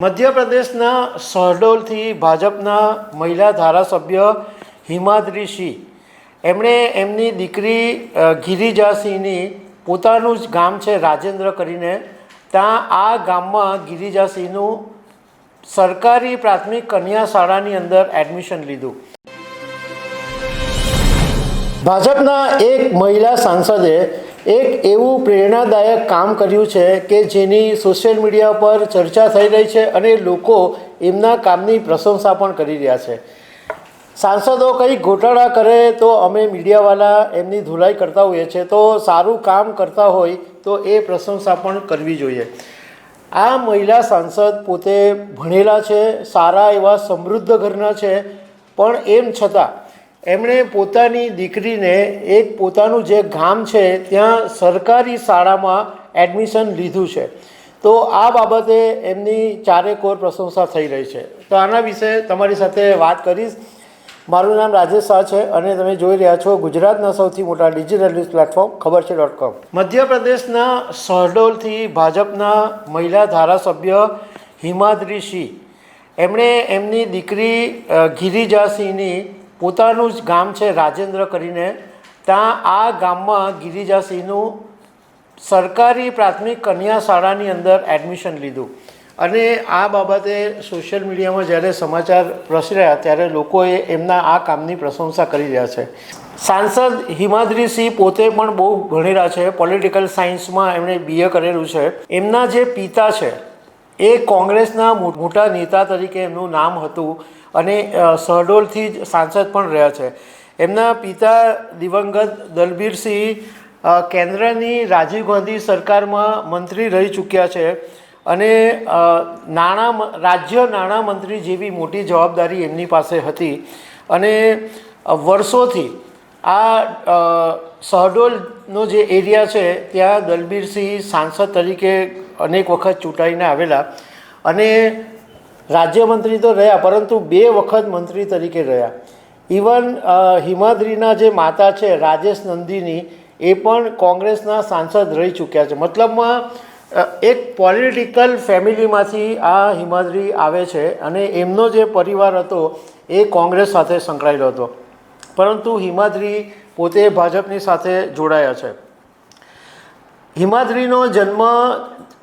મધ્યપ્રદેશના શહડોલથી ભાજપના મહિલા ધારાસભ્ય હિમાદ્રીસિંહ એમણે એમની દીકરી ગિરિજાસિંહની પોતાનું જ ગામ છે રાજેન્દ્ર કરીને ત્યાં આ ગામમાં ગિરિજાસિંહનું સરકારી પ્રાથમિક કન્યા શાળાની અંદર એડમિશન લીધું. ભાજપના એક મહિલા સાંસદે એક એવું પ્રેરણાદાયક કામ કર્યું છે કે જેની સોશિયલ મીડિયા પર ચર્ચા થઈ રહી છે અને લોકો એમના કામની પ્રશંસા પણ કરી રહ્યા છે. સાંસદો કંઈ ગોટાળા કરે તો અમે મીડિયાવાળા એમની ધુલાઈ કરતા હોઈએ છીએ. તો સારું કામ કરતા હોય તો એ પ્રશંસા પણ કરવી જોઈએ. આ મહિલા સાંસદ પોતે ભણેલા છે, સારા એવા સમૃદ્ધ ઘરના છે. પણ એમ છતાં એમણે પોતાની દીકરીને એક પોતાનું જે ગામ છે, ત્યાં સરકારી શાળામાં એડમિશન લીધું છે. તો આ બાબતે એમની ચારેકોર પ્રશંસા થઈ રહી છે. તો આના વિશે તમારી સાથે વાત કરીશ. મારું નામ રાજેશ શાહ છે અને તમે જોઈ રહ્યા છો ગુજરાતના સૌથી મોટા ડિજિટલ ન્યૂઝ પ્લેટફોર્મ, ખબર છે ડોટ કોમ. મધ્યપ્રદેશના શહડોલથી ભાજપના મહિલા ધારાસભ્ય હિમાદ્રી સિંહ. એમણે એમની દીકરી ગિરિજા ગિરિજાસિંહની પોતાનું જ ગામ છે રાજેન્દ્ર કરીને, ત્યાં આ ગામમાં ગિરિજાસિંહનું સરકારી પ્રાથમિક કન્યા શાળાની અંદર એડમિશન લીધું. અને આ બાબતે સોશિયલ મીડિયામાં જ્યારે સમાચાર પ્રસર્યા ત્યારે લોકોએ એમના આ કામની પ્રશંસા કરી રહ્યા છે. સાંસદ હિમાદ્રીસિંહ પોતે પણ બહુ ભણેલા છે પોલિટિકલ સાયન્સમાં એમણે બીએ કરેલું છે. એમના જે પિતા છે, એ કોંગ્રેસના મોટા નેતા તરીકે એમનું નામ હતું. અને શહડોલથી જ સાંસદ પણ રહ્યા છે. એમના પિતા દિવંગત દલબીરસિંહ કેન્દ્રની રાજીવ ગાંધી સરકારમાં મંત્રી રહી ચૂક્યા છે અને નાણાં રાજ્ય નાણાં મંત્રી જેવી મોટી જવાબદારી એમની પાસે હતી. અને વર્ષોથી આ શહડોલનો જે એરિયા છે ત્યાં દલબીરસિંહ સાંસદ તરીકે અનેક વખત ચૂંટાઈને આવેલા. અને રાજ્યમંત્રી તો રહ્યા, પરંતુ બે વખત મંત્રી તરીકે રહ્યા. ઇવન હિમાદ્રીના જે માતા છે, રાજેશ નંદીની, એ પણ કોંગ્રેસના સાંસદ રહી ચૂક્યા છે. મતલબમાં એક પોલિટિકલ ફેમિલીમાંથી આ હિમાદ્રી આવે છે અને એમનો જે પરિવાર હતો, એ કોંગ્રેસ સાથે સંકળાયેલો હતો. પરંતુ હિમાદ્રી પોતે ભાજપની સાથે જોડાયા છે. હિમાદ્રીનો જન્મ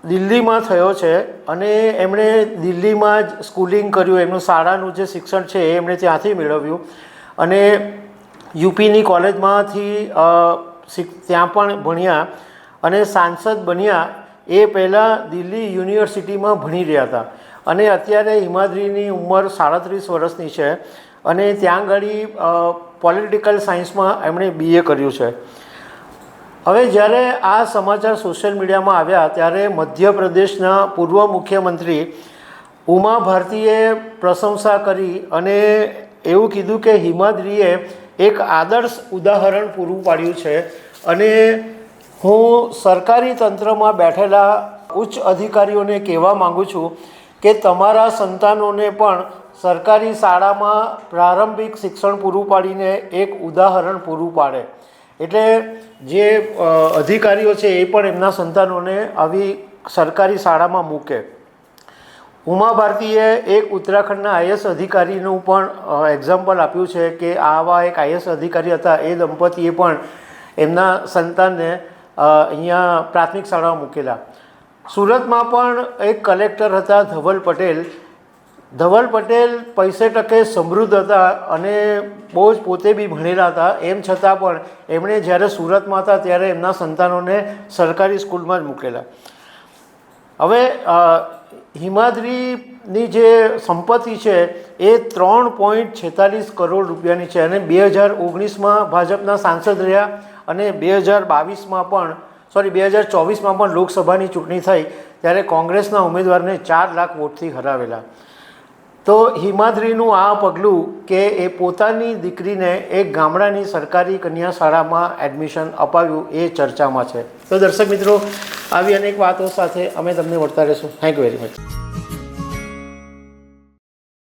દિલ્હીમાં થયો છે અને એમણે દિલ્હીમાં જ સ્કૂલિંગ કર્યું. એમનું શાળાનું જે શિક્ષણ છે એ એમણે ત્યાંથી મેળવ્યું. અને યુપીની કોલેજમાંથી ત્યાં પણ ભણ્યા અને સાંસદ બન્યા એ પહેલાં દિલ્હી યુનિવર્સિટીમાં ભણી રહ્યા હતા. અને અત્યારે હિમાદ્રીની ઉંમર સાડત્રીસ વર્ષની છે અને ત્યાં આગળ પોલિટિકલ સાયન્સમાં એમણે બીએ કર્યું છે. હવે જ્યારે આ સમાચાર સોશિયલ મીડિયામાં આવ્યા ત્યારે મધ્યપ્રદેશના પૂર્વ મુખ્યમંત્રી ઉમા ભારતીએ પ્રશંસા કરી અને એવું કીધું કે હિમાદ્રીએ એક આદર્શ ઉદાહરણ પૂરું પાડ્યું છે. અને હું સરકારી તંત્રમાં બેઠેલા ઉચ્ચ અધિકારીઓને કહેવા માગું છું કે તમારા સંતાનોને પણ સરકારી શાળામાં પ્રારંભિક શિક્ષણ પૂરું પાડીને એક ઉદાહરણ પૂરું પાડે. એટલે જે અધિકારીઓ છે એ પણ એમના સંતાનોને આવી સરકારી શાળામાં મૂકે. ઉમા ભારતીએ એક ઉત્તરાખંડના આઈએસ અધિકારીનું પણ એક્ઝામ્પલ આપ્યું છે કે આવા એક આઈએસ અધિકારી હતા એ દંપતીએ પણ એમના સંતાનને અહીંયા પ્રાથમિક શાળામાં મૂકેલા. સુરતમાં પણ એક કલેક્ટર હતા ધવલ પટેલ ધવલ પટેલ પૈસે ટકે સમૃદ્ધ હતા અને બહુ જ પોતે બી ભણેલા હતા. એમ છતાં પણ એમણે જ્યારે સુરતમાં હતા ત્યારે એમના સંતાનોને સરકારી સ્કૂલમાં જ મૂકેલા. હવે હિમાદ્રીની જે સંપત્તિ છે એ ત્રણ પોઈન્ટ છેતાલીસ કરોડ રૂપિયાની છે અને બે હજાર ઓગણીસમાં ભાજપના સાંસદ રહ્યા અને બે હજાર બાવીસમાં પણ, સોરી, બે હજાર ચોવીસમાં પણ લોકસભાની ચૂંટણી થઈ ત્યારે કોંગ્રેસના ઉમેદવારને ચાર લાખ વોટથી હરાવેલા. તો હિમાદ્રીનું આ પગલું કે એ પોતાની દીકરીને એક ગામડાની સરકારી કન્યા શાળામાં એડમિશન અપાવ્યું એ ચર્ચામાં છે. તો દર્શક મિત્રો, આવી અનેક વાતો સાથે અમે તમને વળતા રહીશું. Thank you very much